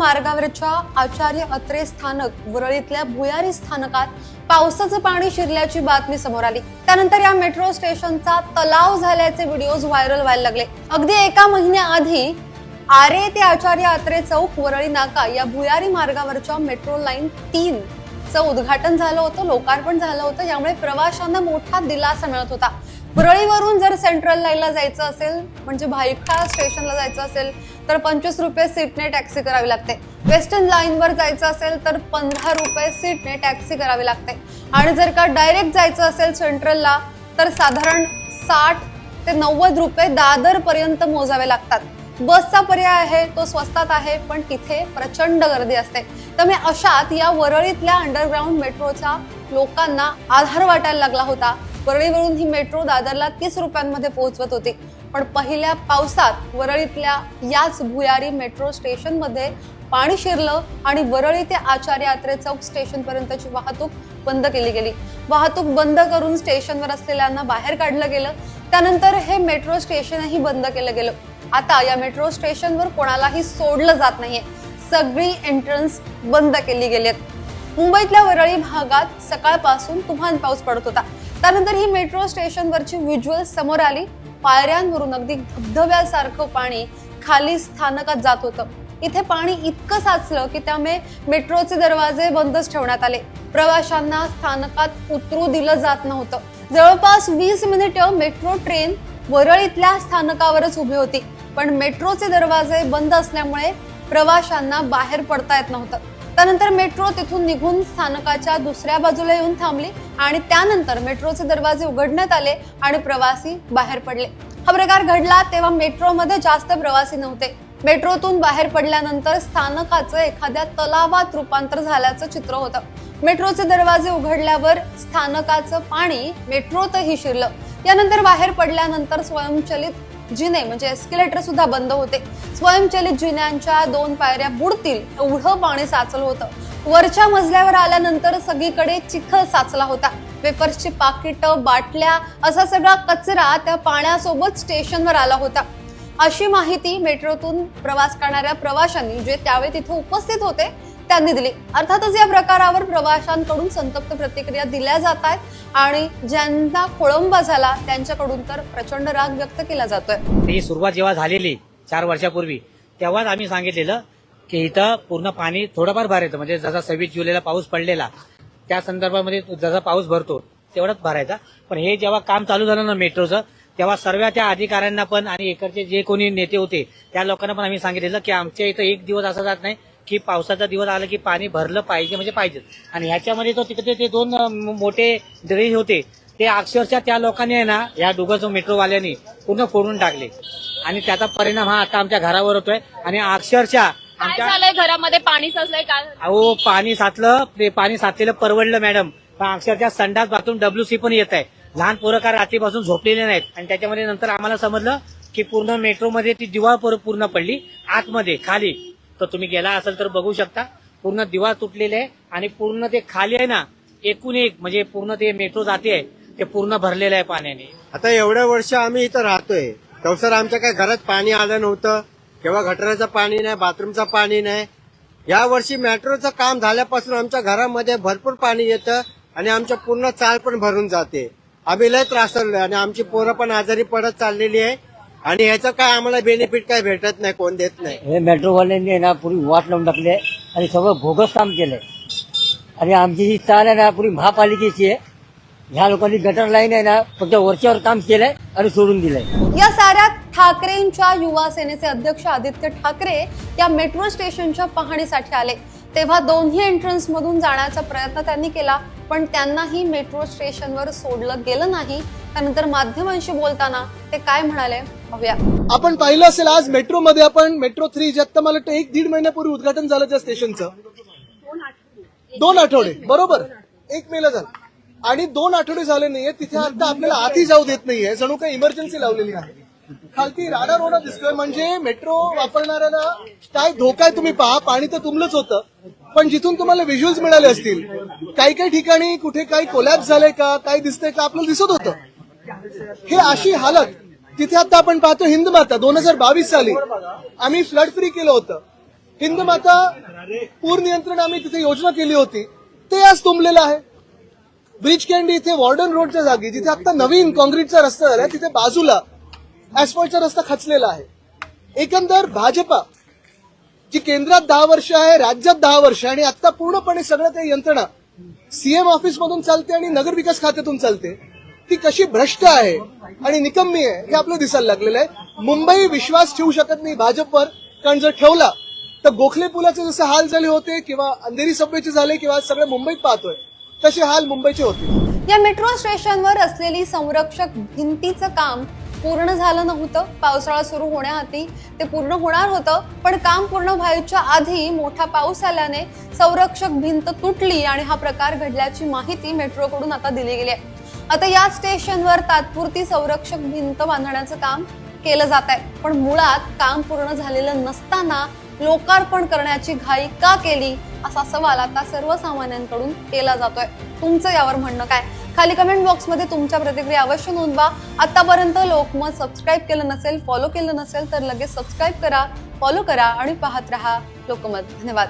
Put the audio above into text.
मार्गावरच्या आचार्य अत्रे स्थानक वरळीतल्या भुयारी स्थानकात पावसाचं पाणी शिरल्याची बातमी समोर आली. त्यानंतर या मेट्रो स्टेशनचा तलाव झाल्याचे व्हिडिओज व्हायरल व्हायला लागले. अगदी एका महिन्याआधी आरे ते आचार्य अत्रे चौक वरळी नाका या भुयारी मार्गावरच्या मेट्रो लाईन तीन चं उद्घाटन झालं होतं लोकार्पण झालं होतं. यामुळे प्रवाशांना मोठा दिलासा मिळत होता. वरळीवरून जर सेंट्रल लाईनला जायचं असेल म्हणजे भायखळा स्टेशनला जायचं असेल तर पंचवीस रुपये सीटने टॅक्सी करावी लागते. वेस्टर्न लाईनवर जायचं असेल तर पंधरा रुपये सीटने टॅक्सी करावी लागते. आणि जर का डायरेक्ट जायचं असेल सेंट्रलला तर साधारण साठ ते नव्वद रुपये दादर पर्यंत मोजावे लागतात. बसचा पर्याय आहे तो स्वस्तात आहे पण तिथे प्रचंड गर्दी असते. त्यामुळे अशात या वरळीतल्या अंडरग्राऊंड मेट्रोच्या लोकांना आधार वाटायला लागला होता. वरळीवरून ही मेट्रो दादरला तीस रुपयांमध्ये पोहोचवत होती. पण पहिल्या पावसात वरळीतल्या याच भुयारी मेट्रो स्टेशनमध्ये पाणी शिरलं आणि वरळी ते आचार्य यात्रे चौक स्टेशन पर्यंतची वाहतूक बंद केली गेली. वाहतूक बंद करून स्टेशनवर असलेल्यांना बाहेर काढलं गेलं. त्यानंतर हे मेट्रो स्टेशनही बंद केलं गेलं. आता या मेट्रो स्टेशनवर कोणालाही सोडलं जात नाहीये. सगळी एंट्रन्स बंद केली गेली आहेत. मुंबईतल्या वरळी भागात सकाळपासून तुफान पाऊस पडत होता. त्यानंतर ही मेट्रो स्टेशनवरची व्हिज्युअल समोर आली. पायऱ्यांवरून अगदी धबधब्यासारखं पाणी खाली स्थानकात जात होतं. इथे पाणी इतकं साचलं की त्यामुळे मेट्रोचे दरवाजे बंदच ठेवण्यात आले. प्रवाशांना स्थानकात उतरू दिलं जात नव्हतं. जवळपास वीस मिनिटं मेट्रो ट्रेन वरळीतल्या स्थानकावरच उभी होती. पण मेट्रोचे दरवाजे बंद असल्यामुळे प्रवाशांना बाहेर पडता येत नव्हतं. त्यानंतर मेट्रो तिथून निघून स्थानकाच्या दुसऱ्या बाजूला येऊन थांबली आणि त्यानंतर मेट्रोचे दरवाजे उघडण्यात आले आणि प्रवासी बाहेर पडले. हा प्रकार घडला तेव्हा मेट्रोमध्ये जास्त प्रवासी नव्हते. मेट्रोतून बाहेर पडल्यानंतर स्थानकाचं एखाद्या तलावात रूपांतर झाल्याचं चित्र होतं. मेट्रोचे दरवाजे उघडल्यावर स्थानकाचं पाणी मेट्रोतही शिरलं. यानंतर बाहेर पडल्यानंतर स्वयंचलित जिने म्हणजे एस्केलेटर सुद्धा बंद होते. स्वयंचलित जिन्यांच्या दोन पायऱ्या बुडतील एवढं पाणी साचलं होतं. वरच्या मजल्यावर आल्यानंतर सगळीकडे चिखल साचला होता. वेफर्सची पाकिटं बाटल्या असा सगळा कचरा त्या पाण्यासोबत स्टेशनवर आला होता. अशी माहिती मेट्रोतून प्रवास करणाऱ्या प्रवाशांनी जे त्यावेळी तिथे उपस्थित होते त्यांनी दिली. अर्थातच या प्रकारावर प्रवाशांकडून संतप्त प्रतिक्रिया दिल्या जात आहेत आणि ज्यांना खोळंबा झाला त्यांच्याकडून तर प्रचंड राग व्यक्त केला जातोय. ही सुरुवात जेव्हा झालेली चार वर्षापूर्वी तेव्हाच आम्ही सांगितलेलं की इथं पूर्ण पाणी थोडंफार भरायचं म्हणजे जसा सव्वीस जुलैला पाऊस पडलेला त्या संदर्भामध्ये जसा पाऊस भरतो तेवढाच भरायचा पण हे जेव्हा काम चालू झालं ना मेट्रोचं तेव्हा सर्व त्या अधिकाऱ्यांना पण आणि इकडचे जे कोणी नेते होते त्या लोकांना पण आम्ही सांगितलेलं की आमच्या इथं एक दिवस असा जात नाही. की पावसाचा दिवस आला की पाणी भरलं पाहिजे म्हणजे पाहिजे आणि ह्याच्यामध्ये तो तिकडे ते दोन मोठे ड्रेज होते ते अक्षरशः त्या लोकांनी आहे ना या डुगरचो मेट्रोवाल्यांनी पूर्ण फोडून टाकले. आणि त्याचा परिणाम हा आता आमच्या घरावर होतोय. आणि अक्षरशः आमच्या झालंय घरामध्ये? पाणी साचलंय काय झालंय? अहो पाणी साचलं ते पाणी साचलेलं परवडलं मॅडम. पण अक्षरशः संडास बाथरूम डब्ल्यूसी पण येत आहे. लहान पोरं काय रात्रीपासून झोपलेले नाहीत. आणि त्याच्यामध्ये नंतर आम्हाला समजलं की पूर्ण मेट्रोमध्ये ती दिवाळ पर- पूर्ण पडली. आतमध्ये खाली. तर तुम्ही गेला असेल तर बघू शकता. पूर्ण दिवा तुटलेले आहे आणि पूर्ण ते खाली आहे ना एकूण एक म्हणजे पूर्ण ते मेट्रो जाते आहे ते पूर्ण भरलेलं आहे पाण्याने. आता एवढ्या वर्ष आम्ही इथं राहतोय. तवसर आमच्या काय घरात पाणी आलं नव्हतं. किंवा गटराचं पाणी नाही बाथरूमचं पाणी नाही. या वर्षी मेट्रोचं काम झाल्यापासून आमच्या घरामध्ये भरपूर पाणी येतं आणि आमच्या पूर्ण चाळ पण भरून जाते. आम्ही लय त्रासलोय आणि आमची पोरं पण आजारी पडत चाललेली आहे. आणि ह्याचं काय आम्हाला बेनिफिट काय भेटत नाही कोण देत नाही. हे मेट्रोवाल्यांनी ना पुरी वाट लावून टाकली आहे आणि सगळं भोगस काम केलंय. आणि आमची जी चाल आहे ना पुरी महापालिकेची आहे ह्या लोकांनी गटर लाईन आहे ना फक्त वरच्यावर काम केलंय आणि सोडून दिलंय. या साऱ्या ठाकरेंच्या युवा सेनेचे अध्यक्ष आदित्य ठाकरे या मेट्रो स्टेशनच्या पाहणीसाठी आले. तेव्हा दोन्ही एंट्रन्स मधून जाण्याचा प्रयत्न त्यांनी केला पण त्यांनाही मेट्रो स्टेशनवर सोडलं गेलं नाही. त्यानंतर माध्यमांशी बोलताना ते काय म्हणाले? आपण पाहिलं असेल आज मेट्रोमध्ये आपण मेट्रो थ्री जे आता मला वाटतं एक दीड महिन्यापूर्वी उद्घाटन झालं त्या स्टेशनचं. दोन आठवडे बरोबर. एक मेला झालं. आणि दोन आठवडे झाले नाहीये तिथे आता आपल्याला आधी जाऊ देत नाहीये. जणू काही इमर्जन्सी लावलेली आहे खालती राडा रोडा दिसतोय. म्हणजे मेट्रो वापरणाऱ्याला काय धोका आहे तुम्ही पहा. पाणी तर तुमलंच होतं. पण जिथून तुम्हाला व्हिज्युअल्स मिळाले असतील काही काही ठिकाणी कुठे काही कोलॅप्स झालंय का काय दिसतंय का आपल्याला दिसत होतं. हे अशी हालत तिथे आता आपण पाहतो हिंद माता दोन हजार बावीस साली आम्ही फ्लड फ्री केलं होतं. हिंदमाता पूर नियंत्रण आम्ही तिथे योजना केली होती. ते आज तुंबलेलं आहे. ब्रिज कॅन्डी इथे वॉर्डन रोडच्या जागी जिथे आता नवीन कॉन्क्रीटचा रस्ता झालाय तिथे बाजूला ऍस्फॉल्टचा रस्ता खचलेला आहे. एकंदर भाजपा जी केंद्रात दहा वर्ष आहे राज्यात दहा वर्ष आहे आणि आता पूर्णपणे सगळं ते यंत्रणा सीएम ऑफिस मधून चालते आणि नगर विकास खात्यातून चालते. ती कशी भ्रष्ट आहे आणि निकम्मी आहे हे आपलं दिसायला लागलेलं आहे. मुंबई विश्वास ठेवू शकत नाही भाजपवर कारण जर ठेवला तर गोखले पुलाचे जसे हाल झाले होते किंवा अंधेरी सबवेचे झाले किंवा सगळे मुंबईत पाहतोय तसे हाल मुंबईचे होते. या मेट्रो स्टेशनवर असलेली संरक्षक भिंतीचं काम पूर्ण झालं नव्हतं. पावसाळा सुरू होण्याआधी ते पूर्ण होणार होतं पण काम पूर्ण व्हायच्या आधी मोठा पाऊस आल्याने संरक्षक भिंत तुटली आणि हा प्रकार घडल्याची माहिती मेट्रोकडून आता दिली गेली आहे. आता या स्टेशनवर तात्पुरती संरक्षक भिंत बांधण्याचं काम केलं जात आहे. पण मुळात काम पूर्ण झालेलं नसताना लोकार्पण करण्याची घाई का केली असा सवाल आता सर्वसामान्यांकडून केला जातोय. तुमचं यावर म्हणणं काय? खाली कमेंट बॉक्समध्ये तुमच्या प्रतिक्रिया अवश्य नोंदवा. आतापर्यंत लोकमत सबस्क्राईब केलं नसेल फॉलो केलं नसेल तर लगेच सबस्क्राईब करा फॉलो करा आणि पाहत रहा लोकमत. धन्यवाद.